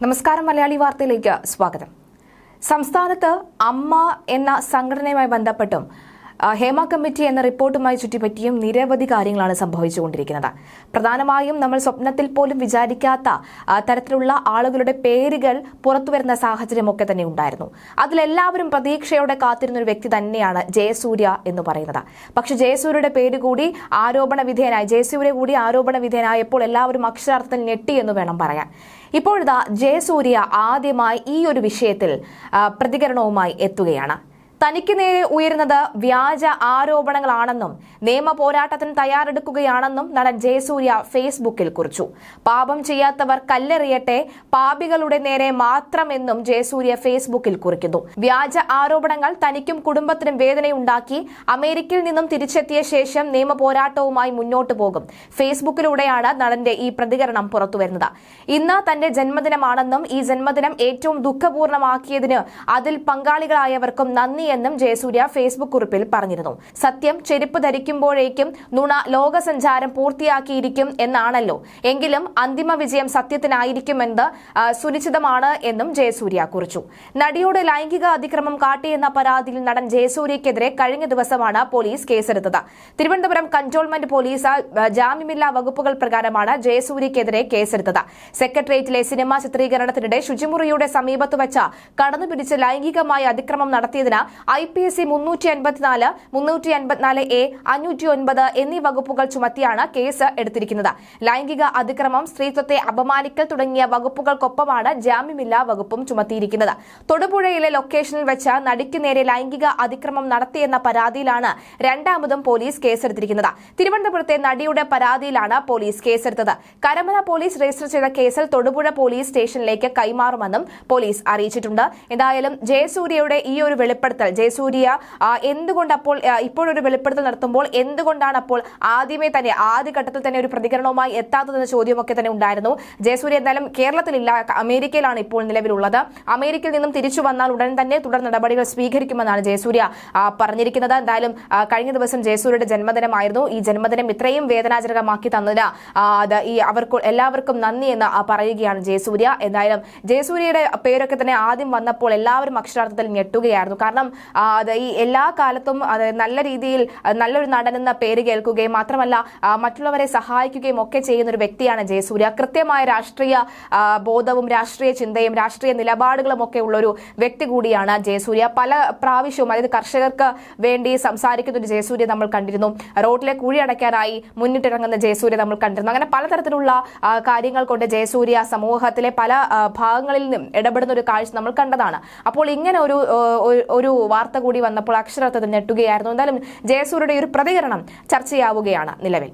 നമസ്കാരം മലയാളി വാർത്തയിലേക്ക് സ്വാഗതം. സംസ്ഥാനത്ത് അമ്മ എന്ന സംഘടനയുമായി ബന്ധപ്പെട്ടും ഹേമ കമ്മിറ്റി എന്ന റിപ്പോർട്ടുമായി ചുറ്റിപ്പറ്റിയും നിരവധി കാര്യങ്ങളാണ് സംഭവിച്ചുകൊണ്ടിരിക്കുന്നത്. പ്രധാനമായും നമ്മൾ സ്വപ്നത്തിൽ പോലും വിചാരിക്കാത്ത തരത്തിലുള്ള ആളുകളുടെ പേരുകൾ പുറത്തുവരുന്ന സാഹചര്യമൊക്കെ തന്നെ ഉണ്ടായിരുന്നു. അതിലെല്ലാവരും പ്രതീക്ഷയോടെ കാത്തിരുന്ന ഒരു വ്യക്തി തന്നെയാണ് ജയസൂര്യ എന്ന് പറയുന്നത്. പക്ഷെ ജയസൂര്യയുടെ പേര് കൂടി ആരോപണ വിധേയനായി ജയസൂര്യ കൂടി ആരോപണ വിധേയനായപ്പോൾ എല്ലാവരും അക്ഷരാർത്ഥത്തിൽ ഞെട്ടി എന്ന് വേണം പറയാൻ. ഇപ്പോഴിതാ ജയസൂര്യ ആദ്യമായി ഈ ഒരു വിഷയത്തിൽ പ്രതികരണവുമായി എത്തുകയാണ്. തനിക്ക് നേരെ ഉയരുന്നത് വ്യാജ ആരോപണങ്ങളാണെന്നും നിയമ പോരാട്ടത്തിന് തയ്യാറെടുക്കുകയാണെന്നും നടൻ ജയസൂര്യ ഫേസ്ബുക്കിൽ കുറിച്ചു. പാപം ചെയ്യാത്തവർ കല്ലെറിയട്ടെ പാപികളുടെ നേരെ മാത്രമെന്നും ജയസൂര്യ ഫേസ്ബുക്കിൽ കുറിക്കുന്നു. വ്യാജ ആരോപണങ്ങൾ തനിക്കും കുടുംബത്തിനും വേദനയുണ്ടാക്കി അമേരിക്കയിൽ നിന്നും തിരിച്ചെത്തിയ ശേഷം നിയമ പോരാട്ടവുമായി മുന്നോട്ടു പോകും. ഫേസ്ബുക്കിലൂടെയാണ് നടന്റെ ഈ പ്രതികരണം പുറത്തുവരുന്നത്. ഇന്ന് തന്റെ ജന്മദിനമാണെന്നും ഈ ജന്മദിനം ഏറ്റവും ദുഃഖപൂർണമാക്കിയതിന് അതിൽ പങ്കാളികളായവർക്കും നന്ദിയെന്നും ജയസൂര്യ ഫേസ്ബുക്ക് കുറിപ്പിൽ പറഞ്ഞിരുന്നു. സത്യം ചെരുപ്പ് ധരിക്കുമ്പോഴേക്കും നുണ ലോകസഞ്ചാരം പൂർത്തിയാക്കിയിരിക്കും എന്നാണല്ലോ. എങ്കിലും അന്തിമ വിജയം സത്യത്തിനായിരിക്കുമെന്ന് സുനിശ്ചിതമാണ് എന്നും ജയസൂര്യ കുറിച്ചു. നടിയോട് ലൈംഗിക അതിക്രമം കാട്ടിയെന്ന പരാതിയിൽ നടൻ ജയസൂര്യക്കെതിരെ കഴിഞ്ഞ ദിവസമാണ് പോലീസ് കേസെടുത്തത്. തിരുവനന്തപുരം കൺട്രോൾമെന്റ് പോലീസ് ജാമ്യമില്ലാ വകുപ്പുകൾ പ്രകാരമാണ് ജയസൂര്യക്കെതിരെ കേസെടുത്തത്. സെക്രട്ടേറിയറ്റിലെ സിനിമാ ചിത്രീകരണത്തിനിടെ ശുചിമുറിയുടെ സമീപത്ത് വച്ച കടന്നുപിടിച്ച് ലൈംഗികമായ അതിക്രമം നടത്തിയതിന് ഐ പി എസ് സി മുന്നൂറ്റി അൻപത്തിനാല് മുന്നൂറ്റി അൻപത്തിനാല് എ അഞ്ഞൂറ്റി ഒൻപത് എന്നീ വകുപ്പുകൾ ചുമത്തിയാണ് കേസ് എടുത്തിരിക്കുന്നത്. ലൈംഗിക അതിക്രമം സ്ത്രീത്വത്തെ അപമാനിക്കൽ തുടങ്ങിയ വകുപ്പുകൾക്കൊപ്പമാണ് ജാമ്യമില്ലാ വകുപ്പും ചുമത്തിയിരിക്കുന്നത്. തൊടുപുഴയിലെ ലൊക്കേഷനിൽ വെച്ച് നടിക്ക് നേരെ ലൈംഗിക അതിക്രമം നടത്തിയെന്ന പരാതിയിലാണ് രണ്ടാമതും പോലീസ് കേസെടുത്തിരിക്കുന്നത്. തിരുവനന്തപുരത്തെ നടിയുടെ പരാതിയിലാണ് പോലീസ് കേസെടുത്തത്. കരമന പോലീസ് രജിസ്റ്റർ ചെയ്ത കേസിൽ തൊടുപുഴ പോലീസ് സ്റ്റേഷനിലേക്ക് കൈമാറുമെന്നും പോലീസ് അറിയിച്ചിട്ടുണ്ട്. എന്തായാലും ജയസൂര്യയുടെ ഈ ഒരു വെളിപ്പെടുത്തൽ ജയസൂര്യ എന്തുകൊണ്ട് അപ്പോൾ ഇപ്പോഴൊരു വെളിപ്പെടുത്തൽ നടത്തുമ്പോൾ എന്തുകൊണ്ടാണ് അപ്പോൾ ആദ്യമേ തന്നെ ആദ്യഘട്ടത്തിൽ തന്നെ ഒരു പ്രതികരണവുമായി എത്താത്തതെന്ന ചോദ്യമൊക്കെ തന്നെ ഉണ്ടായിരുന്നു. ജയസൂര്യ എന്തായാലും കേരളത്തിലില്ല. അമേരിക്കയിലാണ് ഇപ്പോൾ നിലവിലുള്ളത്. അമേരിക്കയിൽ നിന്നും തിരിച്ചു വന്നാൽ ഉടൻ തന്നെ തുടർ നടപടികൾ സ്വീകരിക്കുമെന്നാണ് ജയസൂര്യ പറഞ്ഞിരിക്കുന്നത്. എന്തായാലും കഴിഞ്ഞ ദിവസം ജയസൂര്യയുടെ ജന്മദിനമായിരുന്നു. ഈ ജന്മദിനം ഇത്രയും വേദനാജനകമാക്കി അത് ഈ അവർക്ക് എല്ലാവർക്കും നന്ദി എന്ന് പറയുകയാണ് ജയസൂര്യ. എന്തായാലും ജയസൂര്യയുടെ പേരൊക്കെ തന്നെ ആദ്യം വന്നപ്പോൾ എല്ലാവരും അക്ഷരാർത്ഥത്തിൽ ഞെട്ടുകയായിരുന്നു. കാരണം ഈ എല്ലാ കാലത്തും നല്ല രീതിയിൽ നല്ലൊരു നടനെന്ന പേര് കേൾക്കുകയും മാത്രമല്ല മറ്റുള്ളവരെ സഹായിക്കുകയും ഒക്കെ ചെയ്യുന്ന ഒരു വ്യക്തിയാണ് ജയസൂര്യ. കൃത്യമായ രാഷ്ട്രീയ ബോധവും രാഷ്ട്രീയ ചിന്തയും രാഷ്ട്രീയ നിലപാടുകളും ഒക്കെ ഉള്ളൊരു വ്യക്തി കൂടിയാണ് ജയസൂര്യ. പല പ്രാവശ്യവും അതായത് കർഷകർക്ക് വേണ്ടി സംസാരിക്കുന്ന ഒരു ജയസൂര്യ നമ്മൾ കണ്ടിരുന്നു. റോഡിലെ കുഴി അടയ്ക്കാനായി മുന്നിട്ടിറങ്ങുന്ന ജയസൂര്യ നമ്മൾ കണ്ടിരുന്നു. അങ്ങനെ പലതരത്തിലുള്ള കാര്യങ്ങൾ കൊണ്ട് ജയസൂര്യ സമൂഹത്തിലെ പല ഭാഗങ്ങളിൽ നിന്നും ഇടപെടുന്ന ഒരു കാഴ്ച നമ്മൾ കണ്ടതാണ്. അപ്പോൾ ഇങ്ങനെ ഒരു- ഒരു വാർത്ത കൂടി വന്നപ്പോൾ അക്ഷരാർത്ഥത്തിൽ ഞെട്ടുകയായിരുന്നു. എന്തായാലും ജയസൂര്യയുടെ ഒരു പ്രതികരണം ചർച്ചയാവുകയാണ് നിലവിൽ.